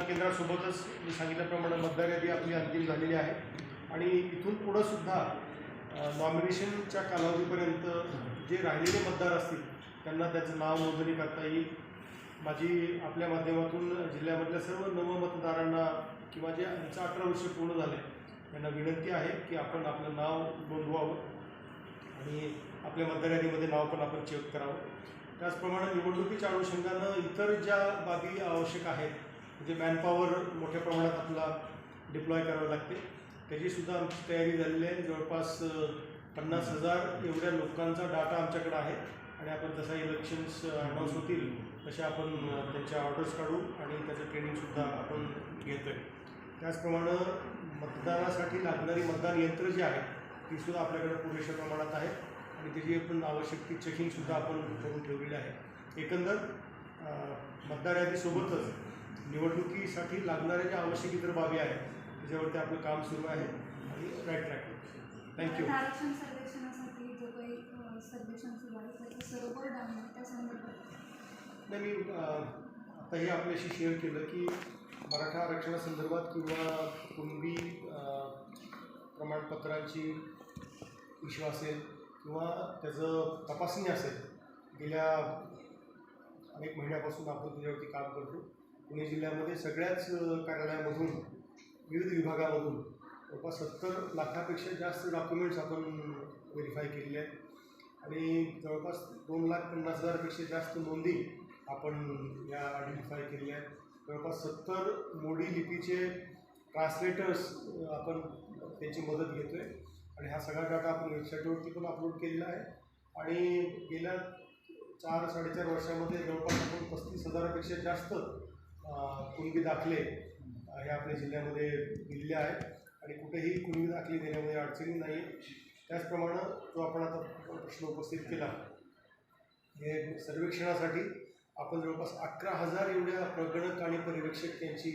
केंद्रासोबतच मी सांगितल्याप्रमाणे मतदार यादी आपली अंतिम झालेली आहे. आणि इथून पुढं सुद्धा नॉमिनेशनच्या कालावधीपर्यंत जे राहिलेले मतदार असतील त्यांना त्याचं नाव नोंदणी करता येईल. माझी आपल्या माध्यमातून जिल्ह्यामधल्या सर्व नवमतदारांना किंवा जे ज्यांचं अठरा वर्ष पूर्ण झाले त्यांना विनंती आहे की आपण आपलं नाव नोंदवावं आणि आपल्या मतदार यादीमध्ये नाव पण आपण चेक करावं. त्याचप्रमाणे निवडणुकीच्या अनुषंगानं इतर ज्या बाबी आवश्यक आहेत म्हणजे मॅनपॉवर मोठ्या प्रमाणात आपला डिप्लॉय करावं लागते. त्याचीसुद्धा आमची तयारी झालेली आहे. जवळपास पन्नास हजार एवढ्या लोकांचा डाटा आमच्याकडे आहे. आणि आपण जसा इलेक्शन्स अनाऊन्स होतील तशा आपण त्यांच्या ऑर्डर्स काढू आणि त्याचं ट्रेनिंगसुद्धा आपण घेतो आहे त्याचप्रमाणे मतदानासाठी लागणारी मतदान यंत्र जी आहेत तीसुद्धा आपल्याकडे पुरेशा प्रमाणात आहेत. आणि त्याची आपण आवश्यक ती चेकिंगसुद्धा आपण करून ठेवलेली आहे. एकंदर मतदार यादीसोबतच निवडणुकीसाठी लागणाऱ्या ज्या आवश्यक इतर बाबी आहेत त्याच्यावरती आपलं काम सुरू आहे आणि राईट ट्रॅक थँक्यू आरक्षण सर्वेक्षणासाठी जो काही सर्वेक्षण सुरू आहे त्याचं त्या संदर्भात. नाही मी अ, आताही आपल्याशी शेअर केलं की मराठा आरक्षणासंदर्भात किंवा कुणबी प्रमाणपत्रांची इश्यू असेल किंवा त्याचं तपासणी असेल गेल्या अनेक महिन्यापासून आपण त्याच्यावरती काम करतो. पुणे जिल्ह्यामध्ये सगळ्याच कार्यालयामधून विविध विभागामधून जवळपास सत्तर लाखापेक्षा जास्त डॉक्युमेंट्स आपण व्हेरीफाय केलेले आहेत. आणि जवळपास दोन लाख पन्नास हजारपेक्षा जास्त नोंदी आपण या आयडेंटिफाय केलेल्या आहेत. जवळपास सत्तर मोडी लिपीचे ट्रान्सलेटर्स आपण त्यांची मदत घेतो आहे आणि हा सगळा डाटा आपण वेबसाईटवरती पण अपलोड केलेला आहे. आणि गेल्या चार साडेचार वर्षामध्ये जवळपास आपण पस्तीस हजारापेक्षा जास्त कुणबी दाखले हे आपल्या जिल्ह्यामध्ये दिलेले आहेत. आणि कुठेही कुणबी दाखले देण्यामध्ये अडचणी नाही. त्याचप्रमाणे जो आपण आता प्रश्न उपस्थित केला हे सर्वेक्षणासाठी आपण जवळपास अकरा हजार एवढ्या प्रगणक आणि पर्यवेक्षक यांची